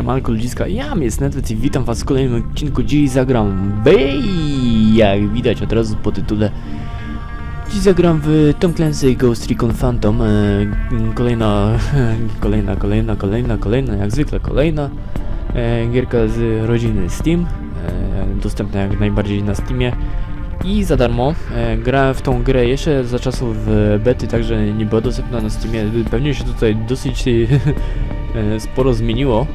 Siemanko ludziska, ja jest Netflix i witam was w kolejnym odcinku. Dziś zagram Bej, jak widać od razu po tytule. Dziś zagram w Tom Clancy Ghost Recon Phantom. E, kolejna, kolejna, kolejna, kolejna, kolejna, jak zwykle kolejna e, gierka z rodziny Steam. E, dostępna jak najbardziej na Steamie. I za darmo. E, grałem w tą grę jeszcze za czasów bety, także nie była dostępna na Steamie. Pewnie się tutaj dosyć sporo zmieniło.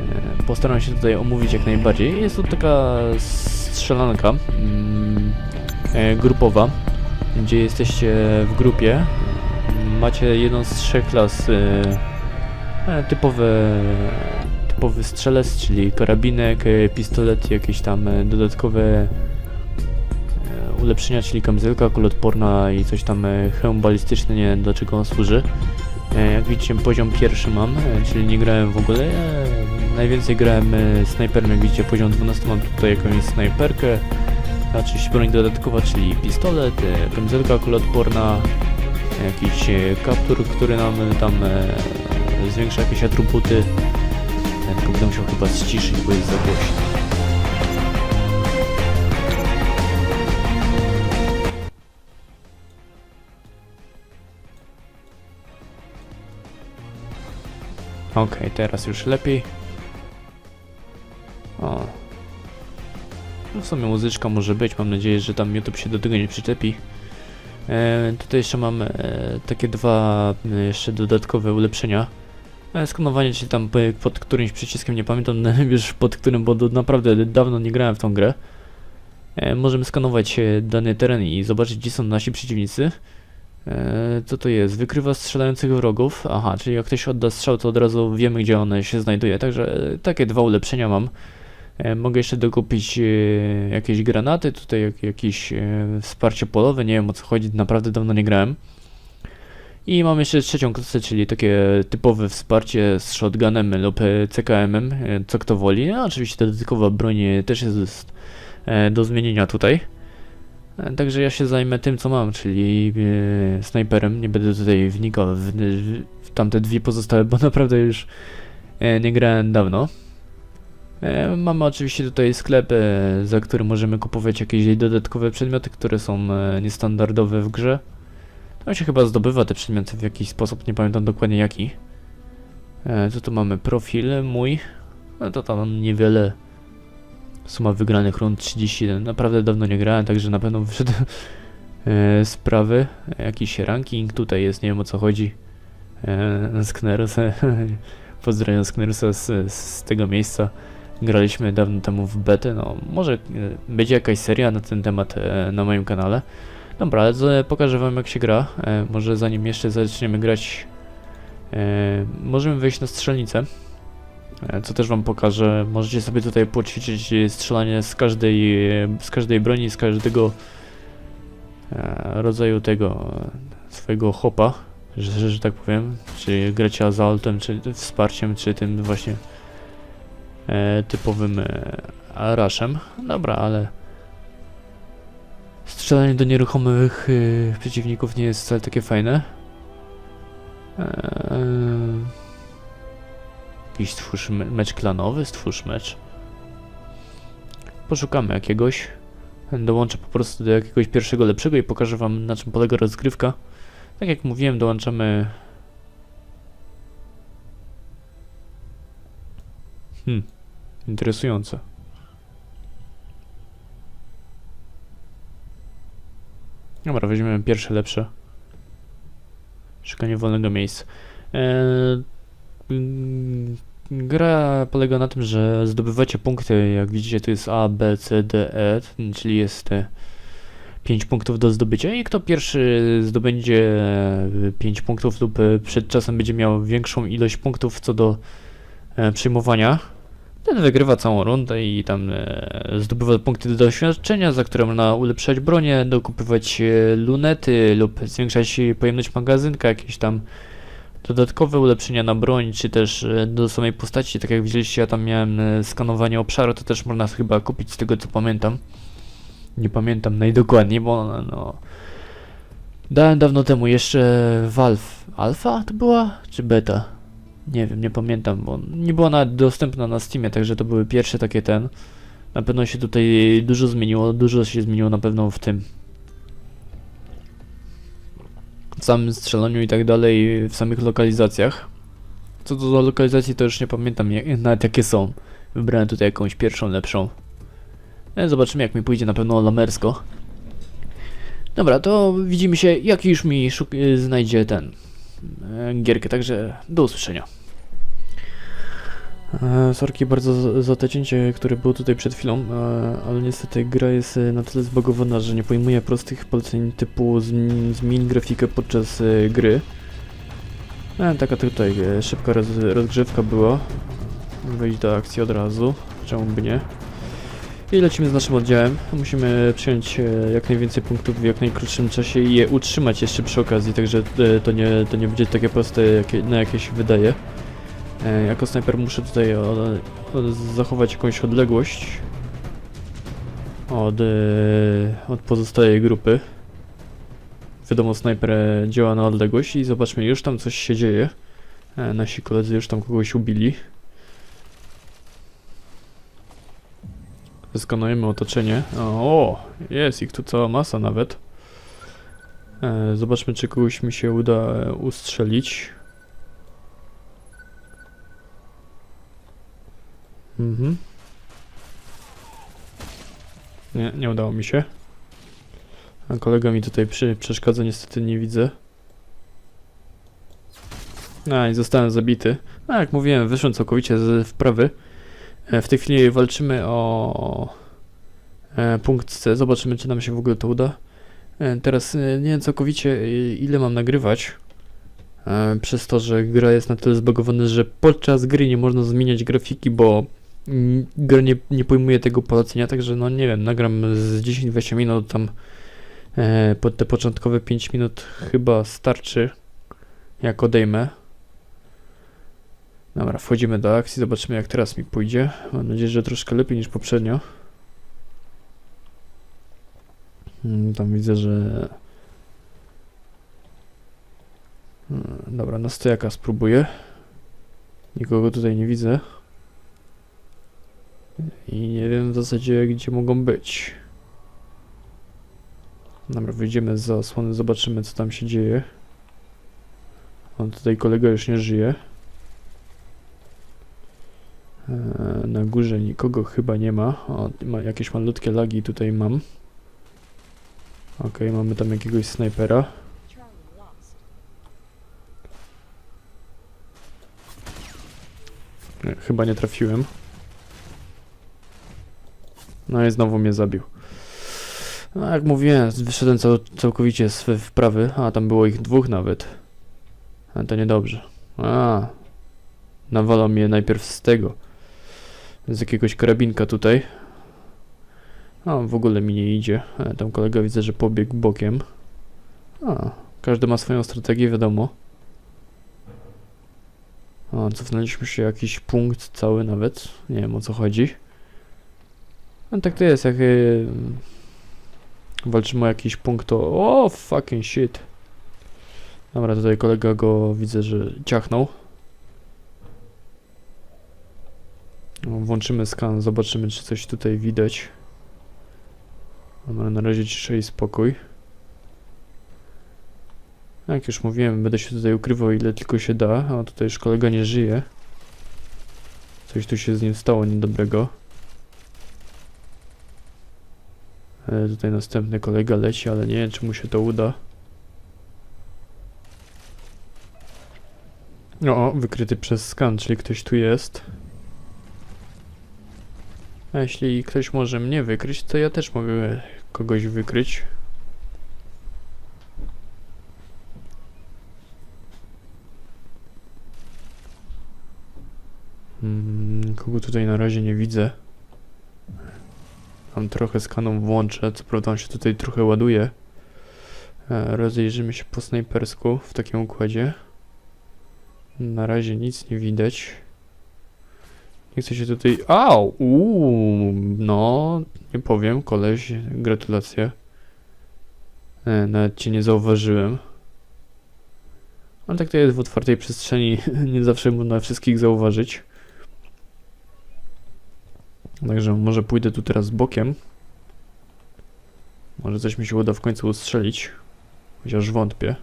E, Postaram się tutaj omówić jak najbardziej. Jest to taka strzelanka mm, e, grupowa, gdzie jesteście w grupie. Macie jedną z trzech klas e, typowe typowy strzelec, czyli karabinek, pistolet, jakieś tam dodatkowe ulepszenia, czyli kamizelka kuloodporna i coś tam hełm balistyczny, nie wiem do czego on służy. E, Jak widzicie poziom pierwszy mam, e, czyli nie grałem w ogóle. E, Najwięcej grałem snajperem, jak widzicie poziom 12 mam tutaj jakąś snajperkę. Oczywiście broń dodatkowa, czyli pistolet, kamizelka kuloodporna, jakiś kaptur, który nam tam zwiększa jakieś atrybuty. Tylko będę musiał chyba ściszyć, bo jest za głośno. Okej, teraz już lepiej. O. No w sumie muzyczka może być, mam nadzieję, że tam YouTube się do tego nie przyczepi. E, tutaj jeszcze mam e, takie dwa e, jeszcze dodatkowe ulepszenia. E, skanowanie się tam po- pod którymś przyciskiem, nie pamiętam już pod którym, bo do, naprawdę dawno nie grałem w tą grę. E, możemy skanować e, dany teren i zobaczyć gdzie są nasi przeciwnicy. E, co to jest? Wykrywa strzelających wrogów. Aha, czyli jak ktoś odda strzał, to od razu wiemy, gdzie one się znajduje. Także e, takie dwa ulepszenia mam. E, mogę jeszcze dokupić jakieś granaty, tutaj jak, jakieś wsparcie polowe, nie wiem o co chodzi, naprawdę dawno nie grałem. I mam jeszcze trzecią klasę, czyli takie typowe wsparcie z shotgunem lub CKM-em, co kto woli. A oczywiście dodatkowa broń też jest do zmienienia tutaj. E, Także ja się zajmę tym, co mam, czyli e, snajperem. Nie będę tutaj wnikał w, w, tamte dwie pozostałe, bo naprawdę już e, nie grałem dawno. E, mamy oczywiście tutaj sklep, e, za który możemy kupować jakieś dodatkowe przedmioty, które są e, niestandardowe w grze. Tam się chyba zdobywa te przedmioty w jakiś sposób, nie pamiętam dokładnie jaki. E, co tu mamy? Profil mój. No to tam niewiele. Suma wygranych rund 31. Naprawdę dawno nie grałem, także na pewno wyszedł e, sprawy. Jakiś ranking tutaj jest, nie wiem o co chodzi. E. Pozdrawiam Sknerusa z, z tego miejsca. Graliśmy dawno temu w betę. No, może e, będzie jakaś seria na ten temat e, na moim kanale. Dobra, ale pokażę wam jak się gra. E, może zanim jeszcze zaczniemy grać, e, możemy wejść na strzelnicę. E, co też wam pokażę. Możecie sobie tutaj poćwiczyć e, strzelanie z każdej, e, z każdej broni, z każdego rodzaju tego swojego hopa, że, że tak powiem. Czy gracie azaltem, czy wsparciem, czy tym właśnie typowym araszem. Dobra, ale strzelanie do nieruchomych przeciwników nie jest wcale takie fajne. E, Jakiś stwórz me- mecz klanowy, stwórz mecz. Poszukamy jakiegoś. Dołączę po prostu do jakiegoś pierwszego lepszego i pokażę wam na czym polega rozgrywka. Tak jak mówiłem, dołączamy. Hmm, interesujące. Dobra, weźmiemy pierwsze lepsze. Szukanie wolnego miejsca. Eee, Gra polega na tym, że zdobywacie punkty, jak widzicie tu jest A, B, C, D, E, czyli jest 5 punktów do zdobycia i kto pierwszy zdobędzie 5 punktów lub e, przed czasem będzie miał większą ilość punktów co do e, przyjmowania, ten wygrywa całą rundę i tam e, zdobywa punkty do doświadczenia, za które można ulepszać bronię, dokupywać e, lunety lub zwiększać pojemność magazynka, jakieś tam dodatkowe ulepszenia na broń, czy też e, do samej postaci, tak jak widzieliście, ja tam miałem e, skanowanie obszaru, to też można chyba kupić z tego co pamiętam. Nie pamiętam najdokładniej, bo no, dałem dawno temu jeszcze Valve. Alfa to była? Czy beta? Nie wiem, nie pamiętam, bo nie była nawet dostępna na Steamie, także to były pierwsze takie ten. Na pewno się tutaj dużo zmieniło, dużo się zmieniło na pewno w tym. Samym strzelaniu i tak dalej, w samych lokalizacjach. Co do lokalizacji, to już nie pamiętam jak, nawet jakie są. Wybrałem tutaj jakąś pierwszą, lepszą. E, Zobaczymy jak mi pójdzie na pewno lamersko. Dobra, to widzimy się jak już mi y, znajdzie ten e, gierkę, także do usłyszenia. E, sorki bardzo za, te cięcie, które było tutaj przed chwilą, e, ale niestety gra jest e, na tyle zbagowana, że nie pojmuje prostych poleceń typu zm- zmień grafikę podczas gry. Taka tutaj szybka roz, rozgrzewka była. Wejść do akcji od razu, czemu by nie. I lecimy z naszym oddziałem. Musimy przyjąć jak najwięcej punktów w jak najkrótszym czasie i je utrzymać jeszcze przy okazji, także to nie, to nie będzie takie proste, jakie, na jakie się wydaje. E, Jako snajper muszę tutaj zachować jakąś odległość od, e, od pozostałej grupy. Wiadomo, snajper działa na odległość i zobaczmy, już tam coś się dzieje. E, Nasi koledzy już tam kogoś ubili. Zeskanujemy otoczenie. O, jest ich tu cała masa nawet. Zobaczmy, czy kogoś mi się uda ustrzelić. Mhm. Nie, nie udało mi się. A kolega mi tutaj przy, przeszkadza, niestety nie widzę. A, i zostałem zabity. A, jak mówiłem, wyszłem całkowicie z wprawy. E, W tej chwili walczymy o e, punkt C. Zobaczymy, czy nam się w ogóle to uda. E, Teraz nie wiem całkowicie, ile mam nagrywać. Przez to, że gra jest na tyle zbagowana, że podczas gry nie można zmieniać grafiki, bo gra nie, nie pojmuje tego polecenia, także no nie wiem, nagram z 10-20 minut tam e, pod te początkowe 5 minut chyba starczy, jak odejmę. Dobra, wchodzimy do akcji, zobaczymy jak teraz mi pójdzie. Mam nadzieję, że troszkę lepiej niż poprzednio. Mm, Tam widzę, że... Mm, Dobra, na stojaka spróbuję. Nikogo tutaj nie widzę. I nie wiem w zasadzie gdzie mogą być. Dobra, wyjdziemy z zasłony, zobaczymy co tam się dzieje. On tutaj kolega już nie żyje. Eee, Na górze nikogo chyba nie ma. O, ma jakieś malutkie lagi tutaj mam. Okej, mamy tam jakiegoś snajpera. Nie, chyba nie trafiłem. No i znowu mnie zabił. No jak mówiłem, wyszedłem cał całkowicie z wprawy, a tam było ich dwóch nawet. A to niedobrze. A, nawalał mnie najpierw z tego. Z jakiegoś karabinka tutaj. A, w ogóle mi nie idzie. E, tam kolega widzę, że pobiegł bokiem. A, każdy ma swoją strategię, wiadomo. O, cofnęliśmy się jakiś punkt cały nawet. Nie wiem o co chodzi. No tak to jest, jak yy, walczymy o jakiś punkt, to o fucking shit. Dobra, tutaj kolega go widzę, że ciachnął. No, włączymy skan, zobaczymy czy coś tutaj widać. Dobra, na razie cisza i spokój. Jak już mówiłem, będę się tutaj ukrywał ile tylko się da, a tutaj już kolega nie żyje. Coś tu się z nim stało niedobrego. E, tutaj następny kolega leci, ale nie wiem czy mu się to uda. O, wykryty przez skan, czyli ktoś tu jest. A jeśli ktoś może mnie wykryć, to ja też mogę kogoś wykryć. Mm, kogo tutaj na razie nie widzę. Mam trochę skaną włączę, co prawda on się tutaj trochę ładuje. E, rozejrzymy się po snajpersku w takim układzie. Na razie nic nie widać. Nie chcę się tutaj... Au! Uuu, no, nie powiem, koleś, gratulacje. E, nawet cię nie zauważyłem. Ale tak to jest w otwartej przestrzeni, nie zawsze można wszystkich zauważyć. Także może pójdę tu teraz bokiem. Może coś mi się uda w końcu ustrzelić. Chociaż wątpię.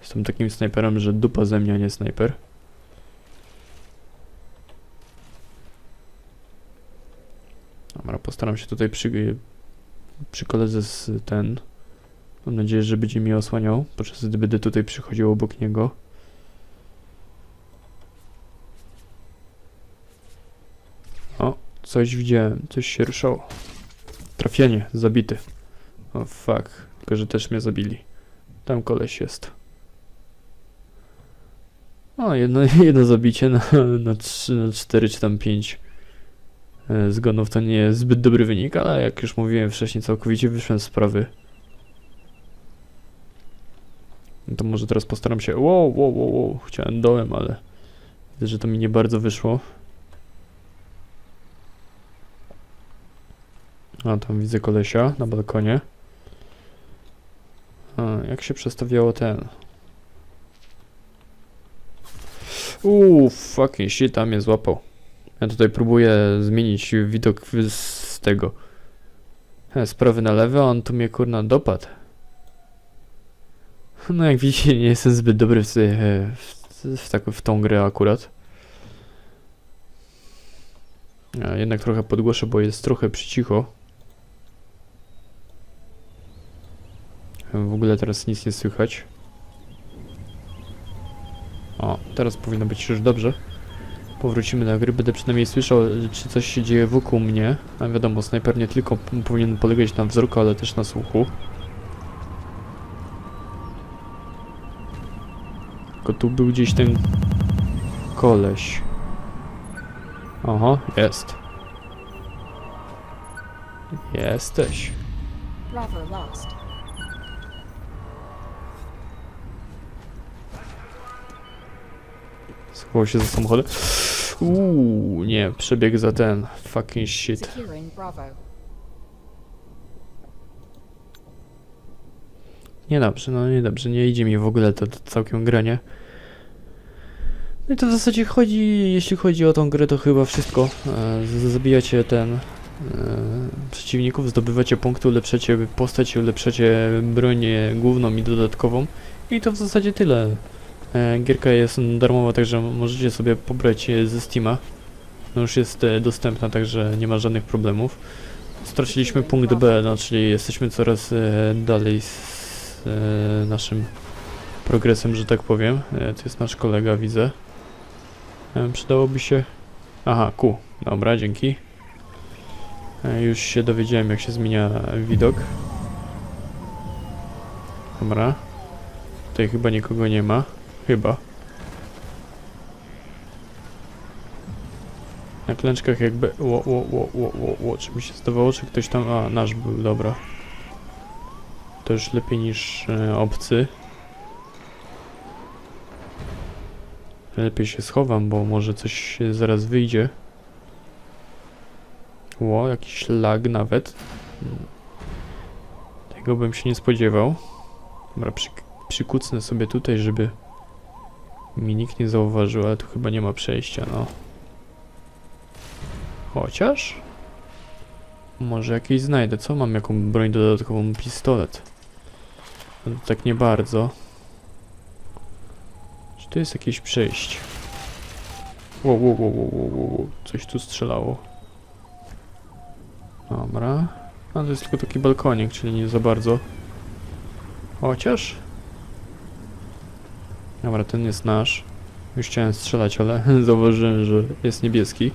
Jestem takim snajperem, że dupa ze mnie, a nie snajper. Dobra, postaram się tutaj przy, przy koledze z ten. Mam nadzieję, że będzie mnie osłaniał, podczas gdy będę tutaj przychodził obok niego. O, coś widziałem, coś się ruszało. Trafienie, zabity. O fuck, tylko że też mnie zabili. Tam koleś jest. O, jedno, jedno zabicie na, na 3, na 4 czy tam 5 e, zgonów to nie jest zbyt dobry wynik, ale jak już mówiłem wcześniej, całkowicie wyszłem z sprawy. No to może teraz postaram się. Wow, wow, wow, wow. Chciałem dołem, ale widzę, że to mi nie bardzo wyszło. A tam widzę kolesia na balkonie. A, jak się przestawiało ten? Uuu, fucking shit, tam mnie złapał. Ja tutaj próbuję zmienić widok z tego. E, sprawy na lewo, a on tu mnie kurna dopadł. No jak widzicie, nie jestem zbyt dobry w, e, w, w, w tą grę akurat. A jednak trochę podgłoszę, bo jest trochę przycicho. W ogóle teraz nic nie słychać. O, teraz powinno być już dobrze. Powrócimy na gry, będę przynajmniej słyszał, czy coś się dzieje wokół mnie. A wiadomo, snajper nie tylko powinien polegać na wzroku, ale też na słuchu. Tylko tu był gdzieś ten koleś. Oho, jest. Jesteś. Bravo lost. Schował się za samochodem. Uuu, nie, przebieg za ten. Fucking shit. Niedobrze, no niedobrze, nie idzie mi w ogóle to, to całkiem granie. No i to w zasadzie chodzi, jeśli chodzi o tą grę, to chyba wszystko. E, zabijacie ten e, przeciwników, zdobywacie punkty, ulepszacie postać, ulepszacie broń główną i dodatkową. I to w zasadzie tyle. E, gierka jest darmowa, także możecie sobie pobrać ze Steama. No już jest e, dostępna, także nie ma żadnych problemów. Straciliśmy punkt B, no czyli jesteśmy coraz e, dalej z naszym progresem, że tak powiem. To jest nasz kolega, widzę. Przydałoby się... Aha, Q. Dobra, dzięki. Już się dowiedziałem, jak się zmienia widok. Dobra. Tutaj chyba nikogo nie ma. Chyba. Na klęczkach jakby... Ło, ło, ło, ło, ło, ło. Czy mi się zdawało, czy ktoś tam... A, nasz był, dobra. To już lepiej niż e, obcy. Lepiej się schowam, bo może coś zaraz wyjdzie. Ło, jakiś lag nawet. Tego bym się nie spodziewał. Dobra, przy, przykucnę sobie tutaj, żeby mi nikt nie zauważył, ale tu chyba nie ma przejścia, no. Chociaż... Może jakieś znajdę. Co mam? Jaką broń dodatkową? Pistolet. No tak nie bardzo. Czy tu jest jakieś przejście? Wow, wow, wow, wow, wow. Coś tu strzelało. Dobra. A to jest tylko taki balkonik, czyli nie za bardzo. Chociaż... Dobra, ten jest nasz. Już chciałem strzelać, ale zauważyłem, że jest niebieski.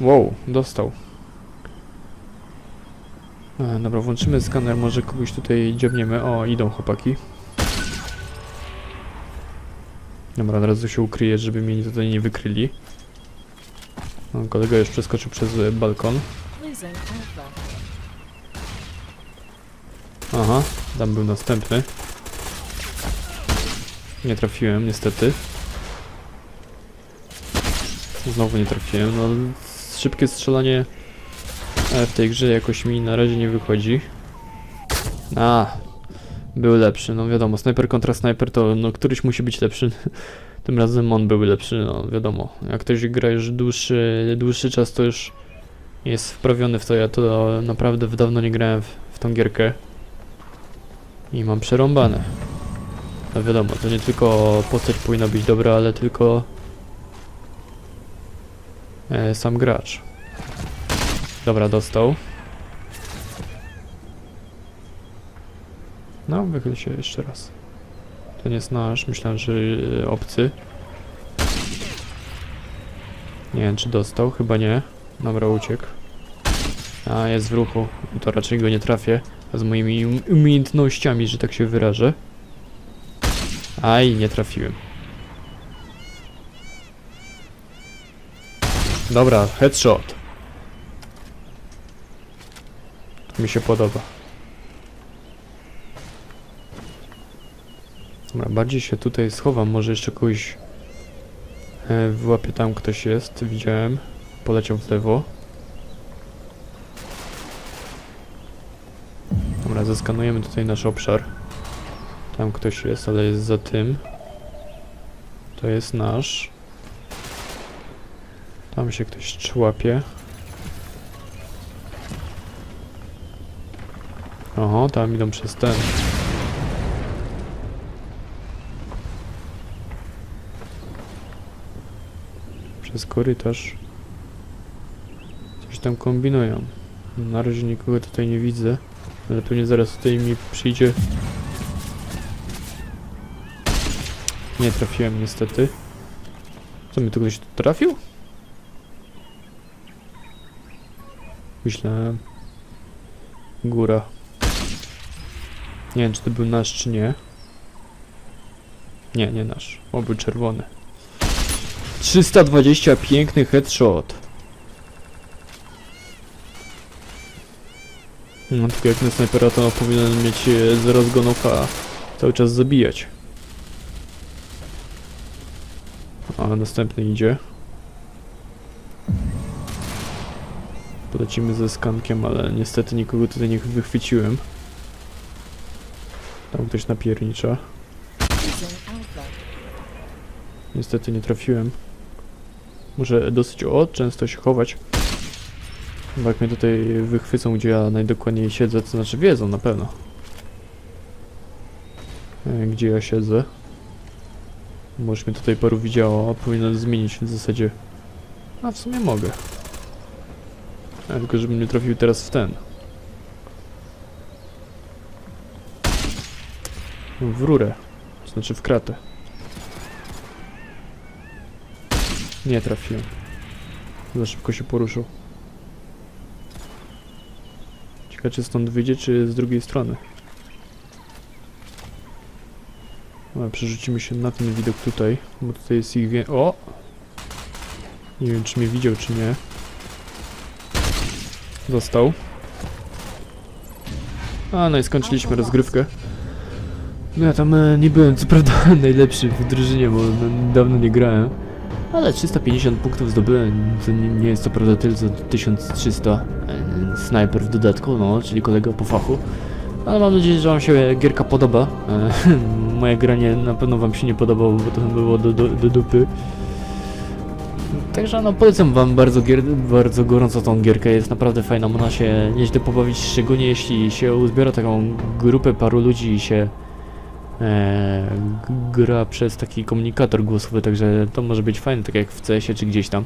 Wow, dostał. E, dobra, włączymy skaner, może kogoś tutaj dziobniemy. O, idą chłopaki. Dobra, od razu się ukryję, żeby mnie tutaj nie wykryli. O, kolega już przeskoczył przez e, balkon. Aha, tam był następny. Nie trafiłem, niestety. Znowu nie trafiłem. No, szybkie strzelanie e, w tej grze jakoś mi na razie nie wychodzi. A, był lepszy, no wiadomo, snajper kontra snajper to no któryś musi być lepszy. Tym razem on był lepszy, no wiadomo. Jak ktoś gra już dłuższy, dłuższy czas, to już jest wprawiony w to. Ja to naprawdę dawno nie grałem w, w tą gierkę. I mam przerąbane. No wiadomo, to nie tylko postać powinna być dobra, ale tylko e, sam gracz. Dobra, dostał. No, wychyl się jeszcze raz. Ten jest nasz, myślałem, że e, obcy. Nie wiem, czy dostał, chyba nie. Dobra, uciekł. A, jest w ruchu. To raczej go nie trafię. Z moimi um- umiejętnościami, że tak się wyrażę. Aj, nie trafiłem. Dobra, headshot. To mi się podoba. Dobra, bardziej się tutaj schowam, może jeszcze kogoś e, wyłapię tam ktoś jest, widziałem. Poleciał w lewo. Dobra, zeskanujemy tutaj nasz obszar. Tam ktoś jest, ale jest za tym. To jest nasz. Tam się ktoś człapie. Oho, tam idą przez ten. Przez korytarz. Coś tam kombinują. Na razie nikogo tutaj nie widzę. Ale pewnie zaraz tutaj mi przyjdzie. Nie trafiłem niestety. Co mi tu ktoś trafił? Myślałem. Góra. Nie wiem czy to był nasz czy nie. Nie, nie nasz. O, był czerwony. 320 piękny headshot. No tylko jak na snajpera to powinien mieć e, zero zgonów, a cały czas zabijać. A następny idzie. Polecimy ze skankiem, ale niestety nikogo tutaj nie wychwyciłem. Tam ktoś napiernicza. Niestety nie trafiłem. Muszę dosyć o często się chować. Bo jak mnie tutaj wychwycą, gdzie ja najdokładniej siedzę, to znaczy wiedzą na pewno. E, Gdzie ja siedzę. Może mnie tutaj paru widziało, a powinien zmienić w zasadzie. A w sumie mogę. A, tylko żebym nie trafił teraz w ten. W rurę. To znaczy w kratę. Nie trafiłem. Za szybko się poruszył. Ciekawe czy stąd wyjdzie, czy z drugiej strony. Dobra, przerzucimy się na ten widok tutaj, bo tutaj jest ich wie... O! Nie wiem, czy mnie widział, czy nie. Dostał. A, no i skończyliśmy rozgrywkę. No ja tam e, nie byłem co prawda najlepszy w drużynie, bo no, dawno nie grałem. Ale 350 punktów zdobyłem, to nie, nie jest co prawda tyle co 1300 e, snajper w dodatku, no, czyli kolega po fachu. Ale mam nadzieję, że wam się gierka podoba. E, moje granie na pewno wam się nie podobało, bo to było do, do, do dupy. Także no polecam wam bardzo, gier, bardzo gorąco tą gierkę, jest naprawdę fajna, można się nieźle pobawić, szczególnie jeśli się uzbiera taką grupę paru ludzi i się e, gra przez taki komunikator głosowy, także to może być fajne, tak jak w CS-ie czy gdzieś tam.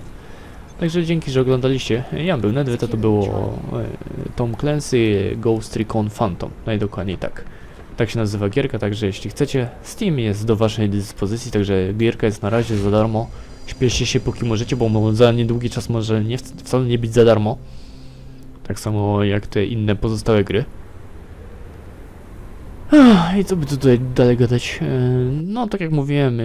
Także dzięki, że oglądaliście. Ja był Nedwy, to, to było e, Tom Clancy Ghost Recon Phantom, najdokładniej tak. Tak się nazywa gierka, także jeśli chcecie, Steam jest do waszej dyspozycji, także gierka jest na razie za darmo. Śpieszcie się póki możecie, bo za niedługi czas może nie, wcale nie być za darmo. Tak samo jak te inne pozostałe gry. I co by tutaj dalej gadać? E, No, tak jak mówiłem e,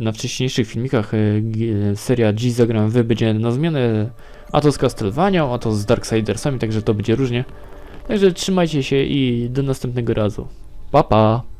na wcześniejszych filmikach, e, seria G zagram wy będzie na zmianę a to z Castlevania, a to z Darksidersami, także to będzie różnie. Także trzymajcie się i do następnego razu. Pa pa!